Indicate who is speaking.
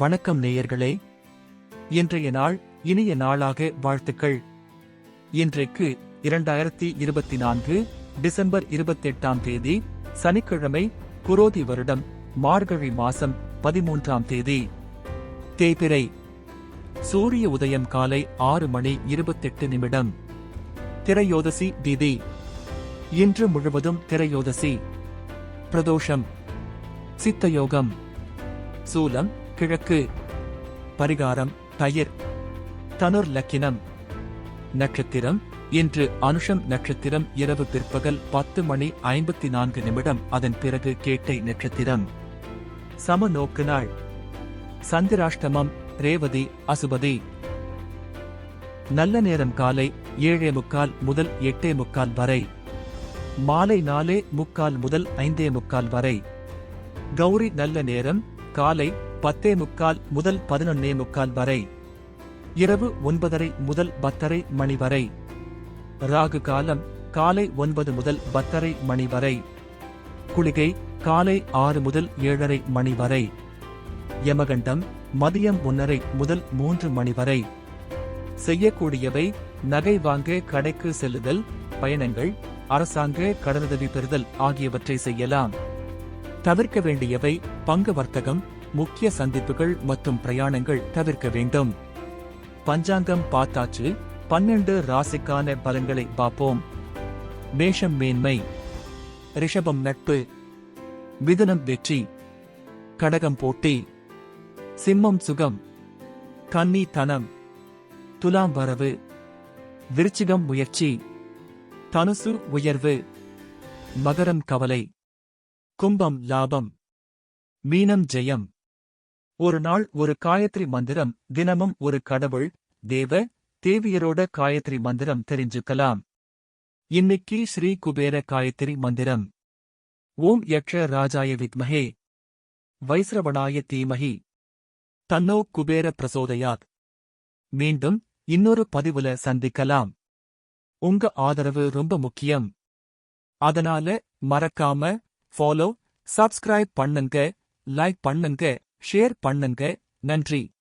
Speaker 1: வணக்கம் நேயர்களே. இன்றைய நாள் இனிய நாளாக வாழ்த்துக்கள். இன்றைக்கு இரண்டாயிரத்தி இருபத்தி நான்கு டிசம்பர் இருபத்தெட்டாம் தேதி சனிக்கிழமை குரோதி வருடம் மார்கழி மாசம் பதிமூன்றாம் தேதி. தேபிரை சூரிய உதயம் காலை ஆறு மணி இருபத்தெட்டு நிமிடம். திரையோதசி திதி. இன்று முழுவதும் திரையோதசி. பிரதோஷம். சித்தயோகம். சூலம். கிழக்கு. பரிகாரம் தயிர். தனுர் லக்கினம். நட்சத்திரம் இன்று அனுஷம் நட்சத்திரம் இரவு பிற்பகல் பத்து மணி ஐம்பத்தி நான்கு நிமிடம். அதன் பிறகு கேட்டை நட்சத்திரம். சம நோக்கு நாள். சந்திராஷ்டமம் ரேவதி அசுபதி. நல்ல நேரம் காலை ஏழே முக்கால் முதல் எட்டே முக்கால் வரை. மாலை நாலே முக்கால் முதல் ஐந்தே முக்கால் வரை. கௌரி நல்ல நேரம் காலை பத்தே முக்கால் முதல் பதினொன்னே முக்கால் வரை. இரவு ஒன்பதரை முதல் பத்தரை மணி வரை. ராகு காலம் காலை ஒன்பது முதல் பத்தரை மணி வரை. குளிகை காலை ஆறு முதல் ஏழரை மணி வரை. யமகண்டம் மதியம் ஒன்னரை முதல் மூன்று மணி வரை. செய்யக்கூடியவை நகை வாங்க கடைக்கு செல்லுதல் பயணங்கள் அரசாங்க கடனுதவி பெறுதல் ஆகியவற்றை செய்யலாம். தவிர்க்க வேண்டியவை பங்கு வர்த்தகம் முக்கிய சந்திப்புகள் மற்றும் பிரயாணங்கள் தவிர்க்க வேண்டும். பஞ்சாங்கம் பார்த்தாச்சு பன்னெண்டு ராசிக்கான பலன்களை பார்ப்போம். மேஷம் மேன்மை ரிஷபம் நட்பு மிதுனம் வெற்றி கடகம் போட்டி சிம்மம் சுகம் கன்னி தனம் துலாம் வரவு விருச்சிகம் முயற்சி தனுசு உயர்வு மகரம் கவலை கும்பம் லாபம் மீனம் ஜெயம். ஒரு நாள் ஒரு காயத்ரி மந்திரம் தினமும் ஒரு கடவுள் தேவ தேவியரோட காயத்ரி மந்திரம் தெரிஞ்சுக்கலாம். இன்னைக்கு ஸ்ரீ குபேர காயத்ரி மந்திரம். ஓம் யக்ஷ ராஜாய வித்மஹே. வைஸ்ரவணாய தீமஹி. தன்னோ குபேர பிரசோதயாத். மீண்டும் இன்னொரு பதிவுல சந்திக்கலாம். உங்க ஆதரவு ரொம்ப முக்கியம். அதனால மறக்காம ஃபாலோ சப்ஸ்கிரைப் பண்ணுங்க லைக் பண்ணுங்க. ஷேர் பண்ணுங்க. நன்றி.